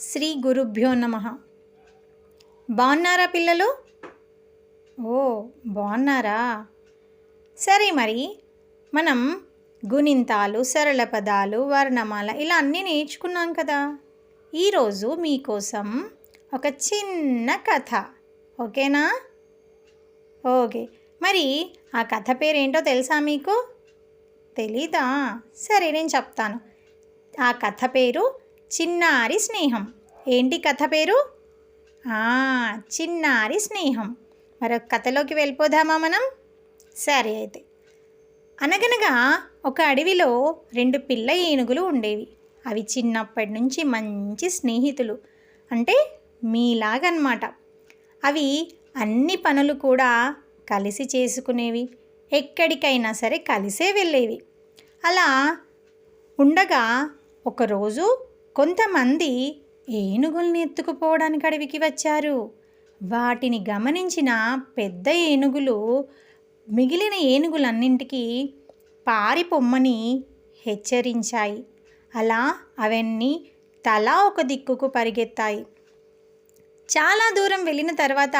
శ్రీ గురుభ్యో నమ. బాగున్నారా పిల్లలు? ఓ బాగున్నారా? సరే మరి మనం గుణింతాలు సరళ పదాలు వర్ణమాల ఇలా అన్నీ నేర్చుకున్నాం కదా. ఈరోజు మీకోసం ఒక చిన్న కథ. ఓకేనా? ఓకే. మరి ఆ కథ పేరేంటో తెలుసా మీకు? తెలీదా? సరే నేను చెప్తాను. ఆ కథ పేరు చిన్నారి స్నేహం. ఏంటి కథ పేరు? చిన్నారి స్నేహం. మరొక కథలోకి వెళ్ళిపోదామా మనం? సరే అయితే. అనగనగా ఒక అడవిలో రెండు పిల్ల ఏనుగులు ఉండేవి. అవి చిన్నప్పటి నుంచి మంచి స్నేహితులు. అంటే మీలాగన్నమాట అవి అన్ని పనులు కూడా కలిసి చేసుకునేవి. ఎక్కడికైనా సరే కలిసే వెళ్ళేవి. అలా ఉండగా ఒకరోజు కొంతమంది ఏనుగుల్ని ఎత్తుకుపోవడానికి అడవికి వచ్చారు. వాటిని గమనించిన పెద్ద ఏనుగులు మిగిలిన ఏనుగులన్నింటికీ పారిపొమ్మని హెచ్చరించాయి. అలా అవన్నీ తలా ఒక దిక్కుకు పరిగెత్తాయి. చాలా దూరం వెళ్ళిన తర్వాత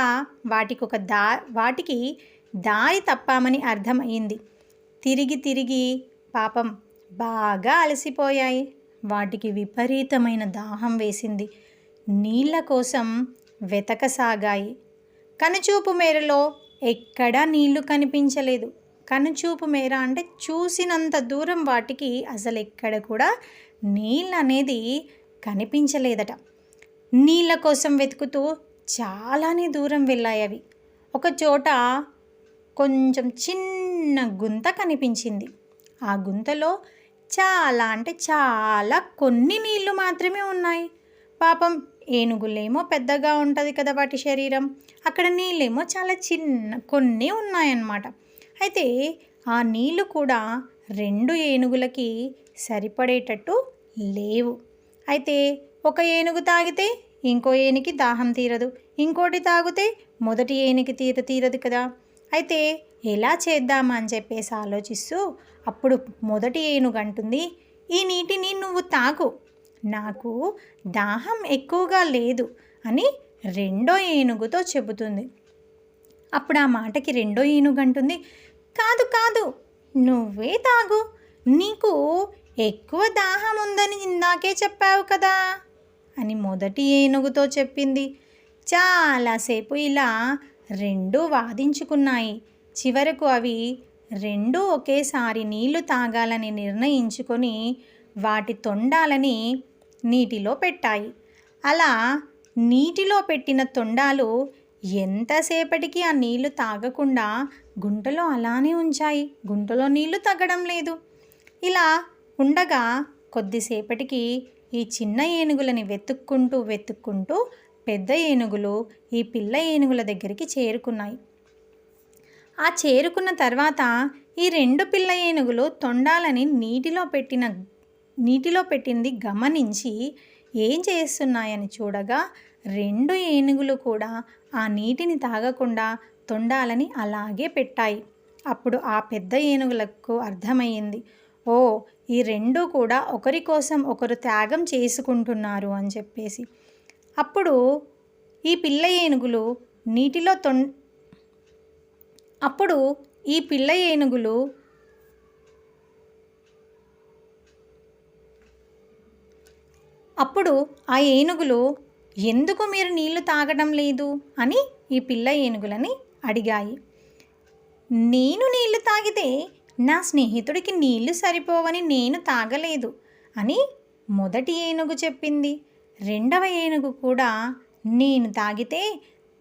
వాటికి ఒక దా వాటికి దారి తప్పామని అర్థమైంది తిరిగి తిరిగి పాపం బాగా అలసిపోయాయి. వాటికి విపరీతమైన దాహం వేసింది. నీళ్ళ కోసం వెతకసాగాయి. కనుచూపు మేరలో ఎక్కడా నీళ్ళు కనిపించలేదు. కనుచూపు మేర అంటే చూసినంత దూరం వాటికి అసలు ఎక్కడ కూడా నీళ్ళు అనేది కనిపించలేదట. నీళ్ళ కోసం వెతుకుతూ చాలానే దూరం వెళ్ళాయి అవి. ఒక చోట కొంచెం చిన్న గుంత కనిపించింది. ఆ గుంతలో చాలా అంటే చాలా కొన్ని నీళ్ళు మాత్రమే ఉన్నాయి. పాపం ఏనుగులేమో పెద్దగా ఉంటుంది కదా వాటి శరీరం. అక్కడ నీళ్ళేమో చాలా చిన్న కొన్ని ఉన్నాయన్నమాట. అయితే ఆ నీళ్ళు కూడా రెండు ఏనుగులకి సరిపడేటట్టు లేవు. అయితే ఒక ఏనుగు తాగితే ఇంకో ఏనికి దాహం తీరదు. ఇంకోటి తాగితే మొదటి ఏనికి తీర తీరదు కదా. అయితే ఎలా చేద్దామా అని చెప్పేసి ఆలోచిస్తూ అప్పుడు మొదటి ఏనుగు అంటుంది ఈ నీటిని నువ్వు తాగు. నాకు దాహం ఎక్కువగా లేదు అని రెండో ఏనుగుతో చెబుతుంది. అప్పుడు ఆ మాటకి రెండో ఏనుగు అంటుంది కాదు కాదు నువ్వే తాగు. నీకు ఎక్కువ దాహం ఉందని ఇందాకే చెప్పావు కదా అని మొదటి ఏనుగుతో చెప్పింది. చాలాసేపు ఇలా రెండు వాదించుకున్నాయి. చివరకు అవి రెండు ఒకేసారి నీళ్ళు తాగాలని నిర్ణయించుకొని వాటి తొండాలని నీటిలో పెట్టాయి. అలా నీటిలో పెట్టిన తొండాలు ఎంతసేపటికి ఆ నీళ్ళు తాగకుండా గుంటలో అలానే ఉంచాయి. గుంటలో నీళ్ళు తగ్గడం లేదు. ఇలా ఉండగా కొద్దిసేపటికి ఈ చిన్న ఏనుగులని వెతుక్కుంటూ వెతుక్కుంటూ పెద్ద ఏనుగులు ఈ పిల్ల ఏనుగుల దగ్గరికి చేరుకున్నాయి. ఆ చేరుకున్న తర్వాత ఈ రెండు పిల్ల ఏనుగులు తొండాలని నీటిలో పెట్టిన నీటిలో పెట్టింది గమనించి ఏం చేస్తున్నాయని చూడగా రెండు ఏనుగులు కూడా ఆ నీటిని తాగకుండా తొండాలని అలాగే పెట్టాయి. అప్పుడు ఆ పెద్ద ఏనుగులకు అర్థమయ్యింది ఓ ఈ రెండు కూడా ఒకరి కోసం ఒకరు త్యాగం చేసుకుంటున్నారు అని చెప్పేసి. అప్పుడు ఈ పిల్ల ఏనుగులు నీటిలో తొం అప్పుడు ఈ పిల్ల ఏనుగులు అప్పుడు ఆ ఏనుగులు ఎందుకు మీరు నీళ్ళు తాగడం లేదు? అని ఈ పిల్ల ఏనుగులని అడిగాయి. నేను నీళ్ళు తాగితే నా స్నేహితుడికి నీళ్ళు సరిపోవని నేను తాగలేదు అని మొదటి ఏనుగు చెప్పింది. రెండవ ఏనుగు కూడా నేను తాగితే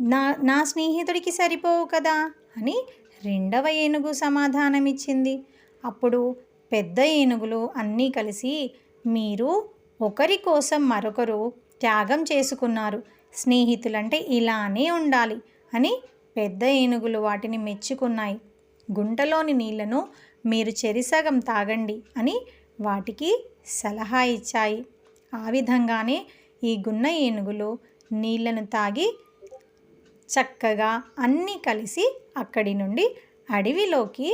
నా నా స్నేహితుడికి సరిపోవు కదా అని రెండవ ఏనుగు సమాధానమిచ్చింది. అప్పుడు పెద్ద ఏనుగులు అన్నీ కలిసి మీరు ఒకరి కోసం మరొకరు త్యాగం చేసుకున్నారు. స్నేహితులంటే ఇలానే ఉండాలి అని పెద్ద ఏనుగులు వాటిని మెచ్చుకున్నాయి. గుంటలోని నీళ్ళను మీరు చెరిసగం తాగండి అని వాటికి సలహా ఇచ్చాయి. ఆ విధంగానే ఈ గున్న ఏనుగులు నీళ్ళను తాగి చక్కగా అన్నీ కలిసి అక్కడి నుండి అడవిలోకి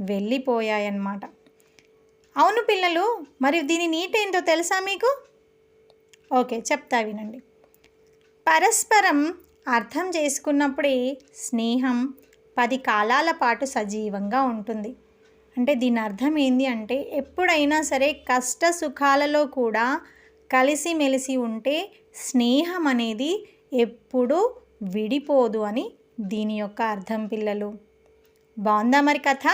వెళ్ళిపోయాయన్నమాట. అవును పిల్లలు మరి దీని నీటేంటో తెలుసా మీకు? ఓకే చెప్తా వినండి. పరస్పరం అర్థం చేసుకున్నప్పుడే స్నేహం పది కాలాల పాటు సజీవంగా ఉంటుంది. అంటే దీని అర్థం ఏంది అంటే ఎప్పుడైనా సరే కష్ట సుఖాలలో కూడా కలిసిమెలిసి ఉంటే స్నేహం అనేది ఎప్పుడూ విడిపోదు అని దీని యొక్క అర్థం పిల్లలు. బాగుందా మరి కథ?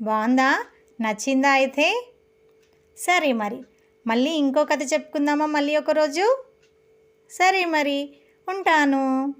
బాగుందా నచ్చిందా అయితే? సరే మరి. మళ్ళీ ఇంకో కథ చెప్పుకుందామా మళ్ళీ ఒకరోజు? సరే మరి. ఉంటాను.